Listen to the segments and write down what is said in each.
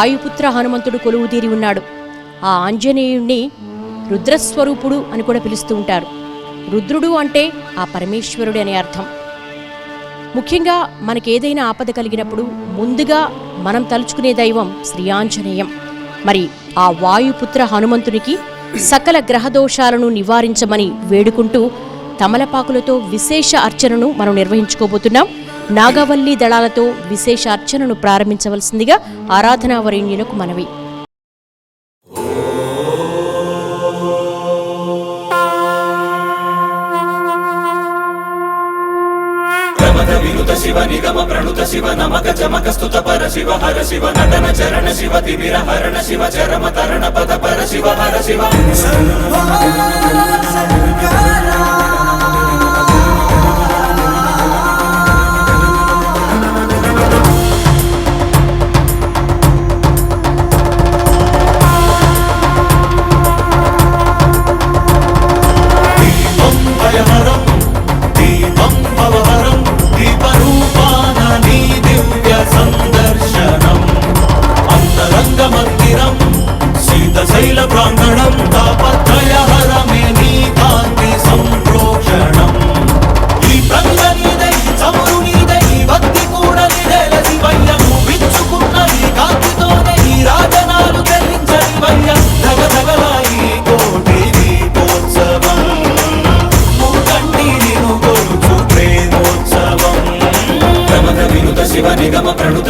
వాయుపుత్ర హనుమంతుడు కొలువుదీరి ఉన్నాడు. ఆ ఆంజనేయుణ్ణి రుద్రస్వరూపుడు అని కూడా పిలుస్తూ ఉంటారు. రుద్రుడు అంటే ఆ పరమేశ్వరుడు అనే అర్థం. ముఖ్యంగా మనకేదైనా ఆపద కలిగినప్పుడు ముందుగా మనం తలుచుకునే దైవం శ్రీ ఆంజనేయం. మరి ఆ వాయుపుత్ర హనుమంతునికి సకల గ్రహదోషాలను నివారించమని వేడుకుంటూ తమలపాకులతో విశేష అర్చనను మనం నిర్వహించుకోబోతున్నాం. నాగవల్లి దళాలతో విశేష అర్చనను ప్రారంభించవలసిందిగా ఆరాధనా వరేణ్యులకు మనవి. వినుత శివ నిగమ ప్రణుత శివ నమక చమక స్తుత పర శివ హర శివ నటన చరణ శివ తిమిర హరణ శివ చరమ తరణ పద పర శివ హర శివ.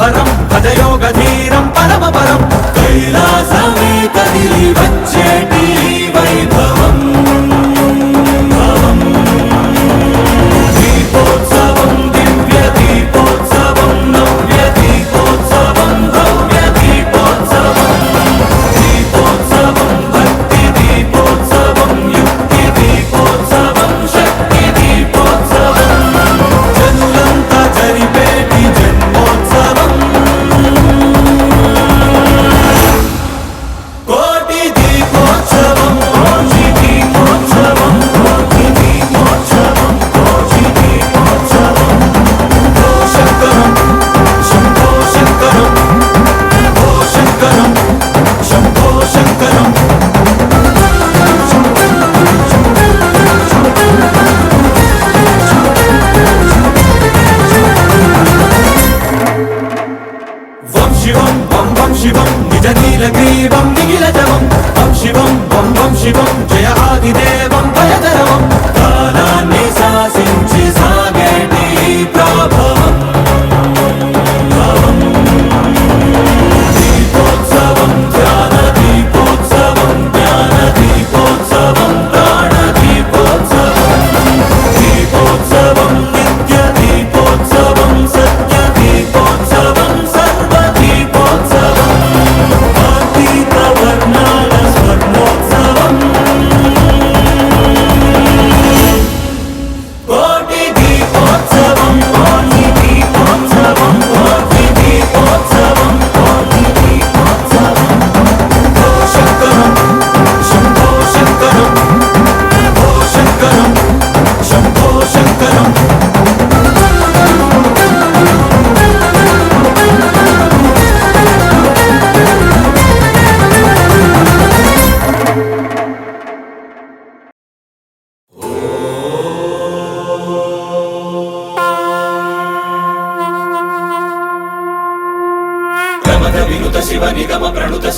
రం భజయో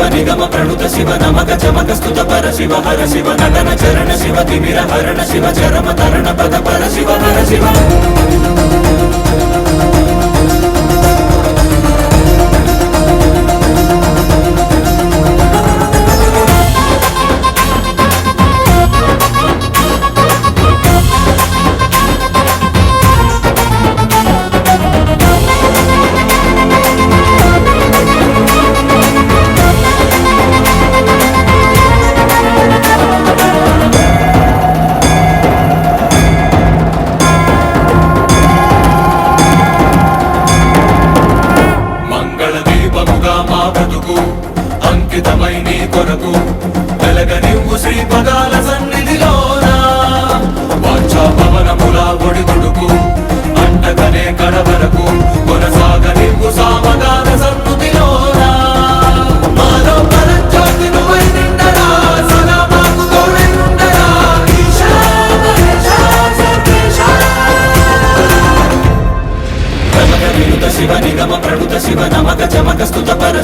శివ నిగమ ప్రణుత శివ నమక చమక స్థుత పర శివ హర శివ నటన చరణ శివ తిమిర హరణ శివ చరమ తరణ పద పర శివ హర శివ.